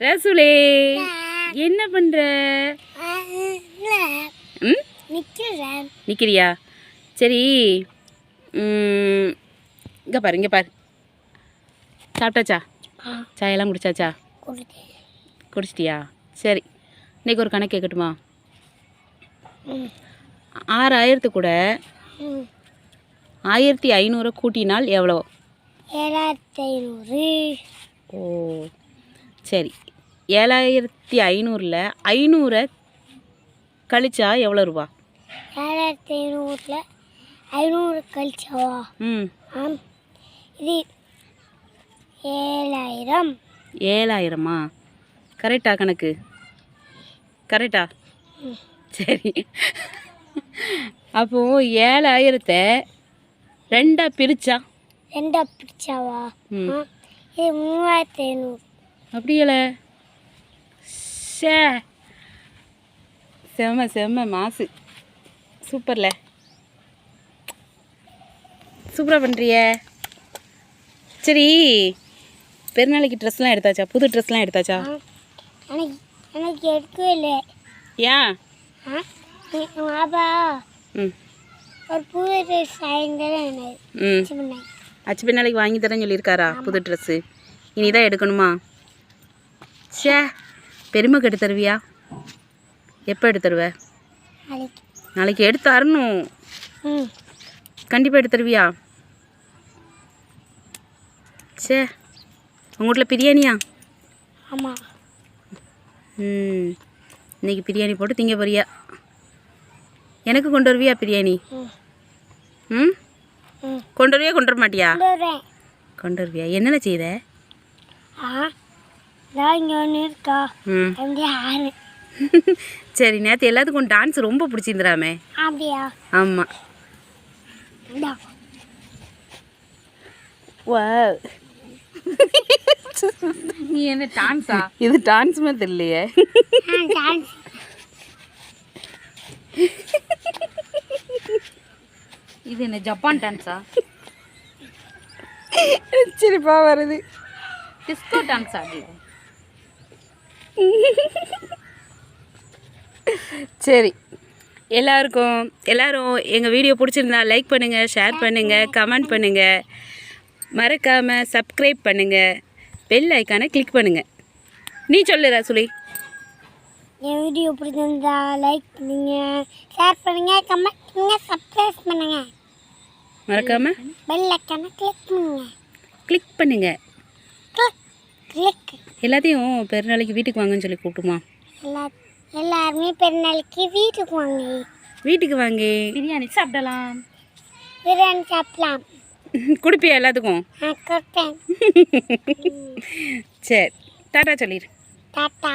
ரசுலே என்ன பண்ற? நிற்கிறியா சரி இங்க பாரு இங்கே பாரு. சாப்பிட்டாச்சா? சாயெல்லாம் குடிச்சாச்சா குடிச்சிட்டியா? சரி இன்னைக்கு ஒரு கணக்கு கேட்கட்டுமா. ஆறாயிரத்து கூட. ஆயிரத்தி ஐநூறை கூட்டினால் எவ்வளோ ஏழாயிரத்தி ஐநூறு. ஓ சரி. ஏழாயிரத்தி ஐநூறில் ஐநூறை கழிச்சா எவ்வளோ ரூபா? ஏழாயிரத்தி ஐநூறில் ஐநூறு கழிச்சவா? ம். ஆம். இது ஏழாயிரம். ஏழாயிரமா? கரெக்டா கணக்கு. கரெக்டா? சரி. அப்போது ஏழாயிரத்தை ரெண்டாக பிரிச்சா? ரெண்டா பிடிச்சாவா ம். இது மூவாயிரத்தி ஐநூறு. அப்படியல ஷே செம்ம செம்ம மாசு. சூப்பர்ல. சூப்பராக பண்ணுறிய சரி பெருநாளைக்கு ட்ரெஸ்லாம் எடுத்தாச்சா? புது ட்ரெஸ்லாம் எடுத்தாச்சா? எனக்கு எடுக்கவே இல்லை. ஏன் ம். ஒரு புது ட்ரெஸ் ம். அச்சு பெருநாளைக்கு வாங்கி தரேன்னு சொல்லியிருக்காரா? புது ட்ரெஸ்ஸு இனி தான் எடுக்கணுமா? ஷே பெருமை கெடு தருவியா எப்போ எடுத்து தருவ நாளைக்கு எடுத்து தரணும் கண்டிப்பாக எடுத்து தருவியா சே உங்கள் வீட்டில் பிரியாணியா? ஆமாம் ம் இன்னைக்கு பிரியாணி போட்டு திங்க போறியா? எனக்கு கொண்டு வருவியா பிரியாணி? ம். கொண்டு வருவியா கொண்டு வர மாட்டியா? கொண்டு வருவியா? என்னென்ன செய்த சரி நேற்று எல்லாத்துக்கும் டான்ஸ் ரொம்ப பிடிச்சிருந்துடாமே அப்படியா? ஆமாம் இந்தா. வா நீ என்ன டான்ஸா இது டான்ஸ் மாதிரி டான்ஸ் இது என்ன ஜப்பான் டான்ஸா சிரிப்பா வருது. டிஸ்கோ டான்ஸா அது? சரி. எல்லாருக்கும் எல்லாரும் எங்கள் வீடியோ பிடிச்சிருந்தா லைக் பண்ணுங்கள் ஷேர் பண்ணுங்கள் கமெண்ட் பண்ணுங்கள் மறக்காமல் சப்ஸ்கிரைப் பண்ணுங்கள் பெல் ஐக்கானை கிளிக் பண்ணுங்கள் நீ சொல்லு ரசுலி. என் வீடியோ பிடிச்சிருந்தா லைக் பண்ணுங்க ஷேர் பண்ணுங்க கமெண்ட் பண்ணுங்க சப்ஸ்கிரைப் பண்ணுங்க. மறக்காமல் பெல் ஐக்கானை கிளிக் பண்ணுங்க. கிளிக் பண்ணுங்கள் எல்லாத்தையும் பெருநாளைக்கு வீட்டுக்கு வாங்கன்னு சொல்லி கூப்பிட்டுமா? எல்லா எல்லாருமே பெருநாளைக்கு வீட்டுக்கு வாங்க. வீட்டுக்கு வாங்க. பிரியாணி சாப்பிடலாம். பிரியாணி சாப்பிடலாம். கொடுப்பியா எல்லாத்துக்கும்? சரி டாட்டா சொல்லிடு. டாட்டா.